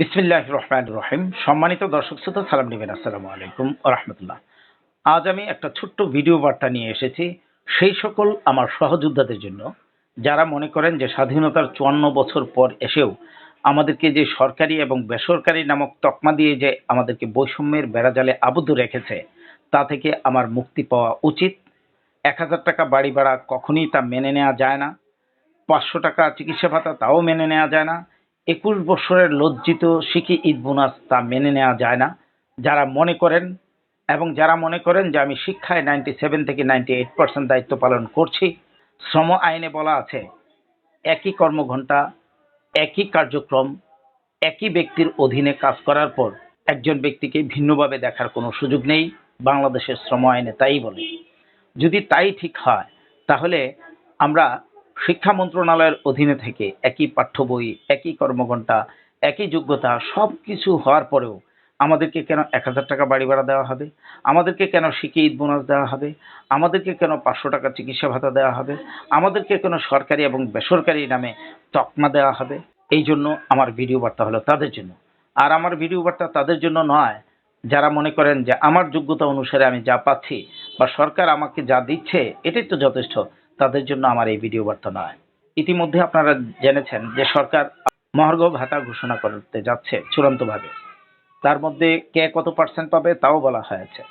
বিসমিল্লাহ রহমান রহিম। সম্মানিত দর্শক শ্রোতা, সালাম নেবেন। আসসালামু আলাইকুম রহমতুল্লাহ। আজ আমি একটা ছোট্ট ভিডিও বার্তা নিয়ে এসেছি। সেই সকল আমার সহযোদ্ধাদের জন্য, যারা মনে করেন যে স্বাধীনতার চুয়ান্ন বছর পর এসেও আমাদেরকে যে সরকারি এবং বেসরকারি নামক তকমা দিয়ে যে আমাদেরকে বৈষম্যের বেড়াজালে আবদ্ধ রেখেছে, তা থেকে আমার মুক্তি পাওয়া উচিত। এক হাজার টাকা বাড়ি ভাড়া কখনই তা মেনে নেওয়া যায় না। পাঁচশো টাকা চিকিৎসা ভাতা তাও মেনে নেওয়া যায় না। একুশ বছরের লজ্জিত শিখি ঈদ বোনাস তা মেনে নেওয়া যায় না। যারা মনে করেন এবং যারা মনে করেন যে আমি শিক্ষায় নাইনটি সেভেন থেকে নাইনটি এইট পার্সেন্ট দায়িত্ব পালন করছি, শ্রম আইনে বলা আছে, একই কর্মঘণ্টা, একই কার্যক্রম, একই ব্যক্তির অধীনে কাজ করার পর একজন ব্যক্তিকে ভিন্নভাবে দেখার কোনো সুযোগ নেই। বাংলাদেশের শ্রম আইনে তাই বলে। যদি তাই ঠিক হয়, তাহলে আমরা শিক্ষা মন্ত্রণালয়ের অধীনে থেকে একই পাঠ্য বই, একই কর্মঘণ্টা, একই যোগ্যতা সব কিছু হওয়ার পরেও আমাদেরকে কেন এক হাজার টাকা বাড়ি ভাড়া দেওয়া হবে? আমাদেরকে কেন শিখে ঈদ বোনাস দেওয়া হবে? আমাদেরকে কেন পাঁচশো টাকা চিকিৎসা ভাতা দেওয়া হবে? আমাদেরকে কেন সরকারি এবং বেসরকারি নামে তকমা দেওয়া হবে? এই জন্য আমার ভিডিও বার্তা হলো তাদের জন্য। আর আমার ভিডিও বার্তা তাদের জন্য নয়, যারা মনে করেন যে আমার যোগ্যতা অনুসারে আমি যা পাচ্ছি বা সরকার আমাকে যা দিচ্ছে, এটাই তো যথেষ্ট। তাদের জন্য আমার এই ভিডিও বার্তা নয়। ইতিমধ্যে আপনারা জেনেছেন যে সরকার মহার্ঘ ভাতা ঘোষণা করতে যাচ্ছে চূড়ান্তভাবে। তার মধ্যে কে কত পার্সেন্ট পাবে তাও বলা হয়েছে।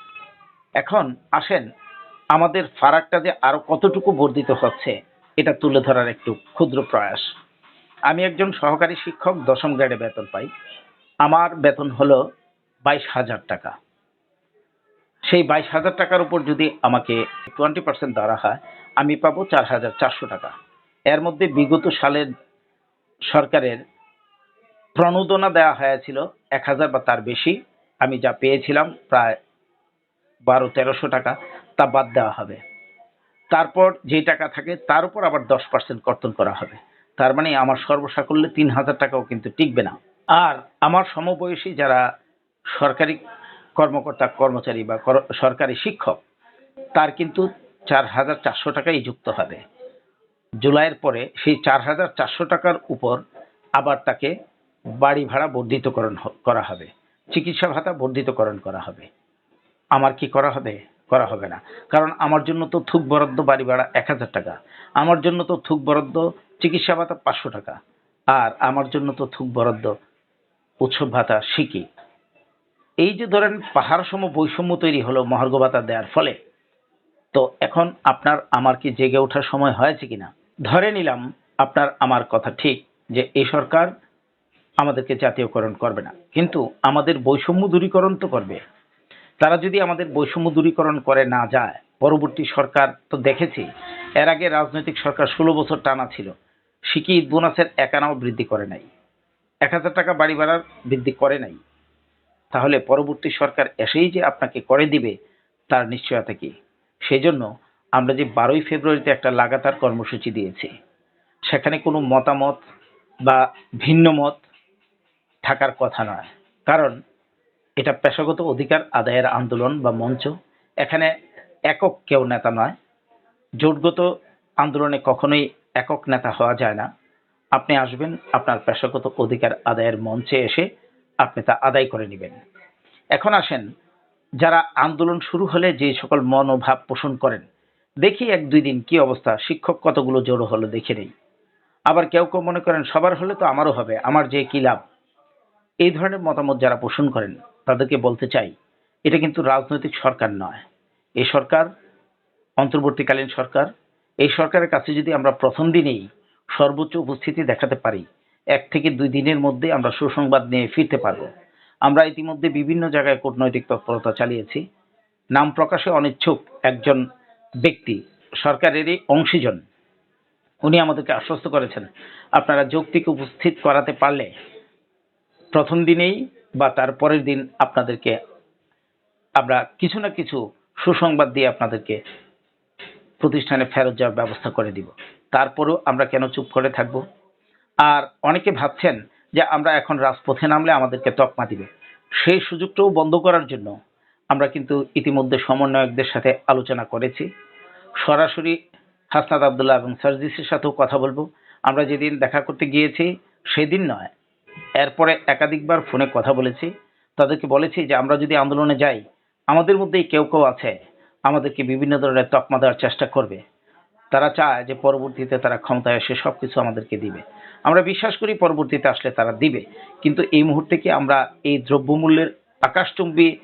এখন আসেন, আমাদের ফারাকটা যে আরও কতটুকু বর্ধিত হচ্ছে, এটা তুলে ধরার একটু ক্ষুদ্র প্রয়াস। আমি একজন সহকারী শিক্ষক, দশম গ্রেডে বেতন পাই। আমার বেতন হলো বাইশ হাজার টাকা। সেই বাইশ হাজার টাকার উপর যদি আমাকে টোয়েন্টি পার্সেন্ট ধরা হয় আমি পাবো চার হাজার চারশো টাকা। এর মধ্যে বিগত সালের সরকারের প্রণোদনা দেওয়া হয়েছিল এক হাজার বা তার বেশি। আমি যা পেয়েছিলাম প্রায় বারো, তেরোশো টাকা, তা বাদ দেওয়া হবে। তারপর যে টাকা থাকে তার উপর আবার দশ পার্সেন্ট কর্তন করা হবে। তার মানে আমার সর্বসাকল্যে তিন হাজার টাকাও কিন্তু টিকবে না। আর আমার সমবয়সী যারা সরকারি কর্মকর্তা, কর্মচারী বা কর- সরকারি শিক্ষক, তার কিন্তু চার হাজার চারশো টাকাই যুক্ত হবে। জুলাইয়ের পরে সেই চার হাজার চারশো টাকার উপর আবার তাকে বাড়ি ভাড়া বর্ধিতকরণ করা হবে। চিকিৎসা ভাতা বর্ধিতকরণ করা হবে। আমার কি করা হবে? করা হবে না। কারণ আমার জন্য তো থুক বরাদ্দ বাড়ি ভাড়া এক হাজার টাকা। আমার জন্য তো থুক বরাদ্দ চিকিৎসা ভাতা পাঁচশো টাকা। আর আমার জন্য তো থুক বরাদ্দ উৎসব ভাতা শিকি এই যে ধরেন পাহাড় সম বৈষম্য তৈরি হলো মহার্ঘ ভাতা দেওয়ার ফলে তো এখন আপনার, আমার কি জেগে ওঠার সময় হয়েছে কিনা? ধরে নিলাম আপনার, আমার কথা ঠিক যে এই সরকার আমাদেরকে জাতীয়করণ করবে না। কিন্তু আমাদের বৈষম্য দূরীকরণ তো করবে। তারা যদি আমাদের বৈষম্য দূরীকরণ করে না যায়, পরবর্তী সরকার তো দেখেছি, এর আগে রাজনৈতিক সরকার ষোলো বছর টানা ছিল। ঈদ বোনাসের একানাও বৃদ্ধি করে নাই। এক হাজার টাকা বাড়ি ভাড়ার বৃদ্ধি করে নাই। তাহলে পরবর্তী সরকার এসেই যে আপনাকে করে দিবে, তার নিশ্চয়তা কি? সেই জন্য আমরা যে বারোই ফেব্রুয়ারিতে একটা লাগাতার কর্মসূচি দিয়েছি, সেখানে কোনো মতামত বা ভিন্ন মত থাকার কথা নয়। কারণ এটা পেশাগত অধিকার আদায়ের আন্দোলন বা মঞ্চ। এখানে একক কেউ নেতা নয়। জোটগত আন্দোলনে কখনোই একক নেতা হওয়া যায় না। আপনি আসবেন, আপনার পেশাগত অধিকার আদায়ের মঞ্চে এসে আপনি তা আদায় করে নেবেন। এখন আসেন যারা আন্দোলন শুরু হলে যে সকল মনোভাব পোষণ করেন, দেখি এক দুই দিন কি অবস্থা, শিক্ষক কতগুলো জড়ো হলো দেখে নেই। আবার কেউ কেউ মনে করেন, সবার হলে তো আমারও হবে, আমার যে কি লাভ? এই ধরনের মতামত যারা পোষণ করেন, তাদেরকে বলতে চাই, এটা কিন্তু রাজনৈতিক সরকার নয়। এই সরকার, অন্তর্বর্তীকালীন সরকার, এই সরকারের কাছে যদি আমরা প্রথম দিনেই সর্বোচ্চ উপস্থিতি দেখাতে পারি, এক থেকে দুই দিনের মধ্যে আমরা সুসংবাদ নিয়ে ফিরতে পারব। আমরা ইতিমধ্যে বিভিন্ন জায়গায় কূটনৈতিক তৎপরতা চালিয়েছি। নাম প্রকাশে অনিচ্ছুক একজন ব্যক্তি, সরকারেরই অংশীজন। উনি আমাদেরকে আশ্বস্ত করেছেন, আপনারা যৌক্তিক উপস্থিত করাতে পারলে প্রথম দিনেই বা তার পরের দিন আপনাদেরকে আমরা কিছু না কিছু সুসংবাদ দিয়ে আপনাদেরকে প্রতিষ্ঠানে ফেরত যাওয়ার ব্যবস্থা করে দিব। তারপরেও আমরা কেন চুপ করে থাকব? আর অনেকে ভাবছেন যে আমরা এখন রাজপথে নামলে আমাদেরকে তকমা দিবে। সেই সুযোগটাও বন্ধ করার জন্য আমরা কিন্তু ইতিমধ্যে সমন্বয়কদের সাথে আলোচনা করেছি। সরাসরি হাসনাত আবদুল্লাহ এবং সার্জিসের সাথেও কথা বলব। আমরা যেদিন দেখা করতে গিয়েছি, সেদিন নয়, এরপরে একাধিকবার ফোনে কথা বলেছি। তাদেরকে বলেছি যে, আমরা যদি আন্দোলনে যাই, আমাদের মধ্যেই কেউ কেউ আছে, আমাদেরকে বিভিন্ন ধরনের তকমা দেওয়ার চেষ্টা করবে। তারা চায় যে পরবর্তীতে তারা ক্ষমতায় এসে সব কিছু আমাদেরকে দিবে। আমরা বিশ্বাস করি পরবর্তীতে আসলে তারা দিবে। কিন্তু এই মুহূর্তে কি আমরা এই দ্রব্যমূল্যের আকাশচুম্বী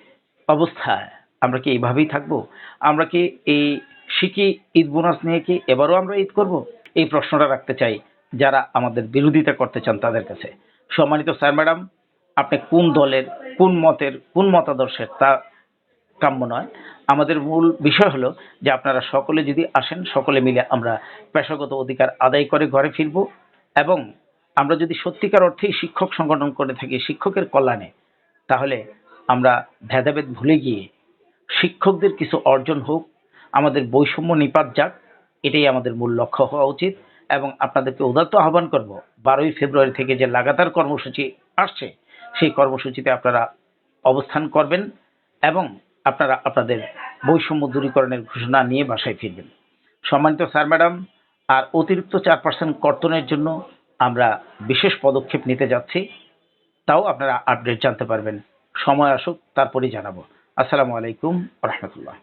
অবস্থায় আমরা কি এইভাবেই থাকব? আমরা কি এই শিখি ঈদ বোনাস নিয়ে কি এবারও আমরা ঈদ করব? এই প্রশ্নটা রাখতে চাই যারা আমাদের বিরোধিতা করতে চান তাদের কাছে। সম্মানিত স্যার, ম্যাডাম, আপনি কোন দলের, কোন মতের, কোন মতাদর্শের তা কাম্য নয়। আমাদের মূল বিষয় হলো যে আপনারা সকলে যদি আসেন, সকলে মিলে আমরা পেশাগত অধিকার আদায় করে ঘরে ফিরব এবং আমরা যদি সত্যিকার অর্থেই শিক্ষক সংগঠন করে থাকি, শিক্ষকের কল্যাণে, তাহলে আমরা ভেদাভেদ ভুলে গিয়ে শিক্ষকদের কিছু অর্জন হোক, আমাদের বৈষম্য নিপাত যাক, এটাই আমাদের মূল লক্ষ্য হওয়া উচিত এবং আপনাদেরকে উদাত্ত আহ্বান করব, বারোই ফেব্রুয়ারি থেকে যে লাগাতার কর্মসূচি আসছে, সেই কর্মসূচিতে আপনারা অবস্থান করবেন এবং আপনারা আপনাদের বৈষম্য দূরীকরণের ঘোষণা নিয়ে বাসায় ফিরবেন। সম্মানিত স্যার, ম্যাডাম, আর অতিরিক্ত চার পার্সেন্ট কর্তনের জন্য আমরা বিশেষ পদক্ষেপ নিতে যাচ্ছি। তাও আপনারা আপডেট জানতে পারবেন। সময় আসুক, তারপরেই জানাব। আসসালামু আলাইকুম রহমতুল্লাহ।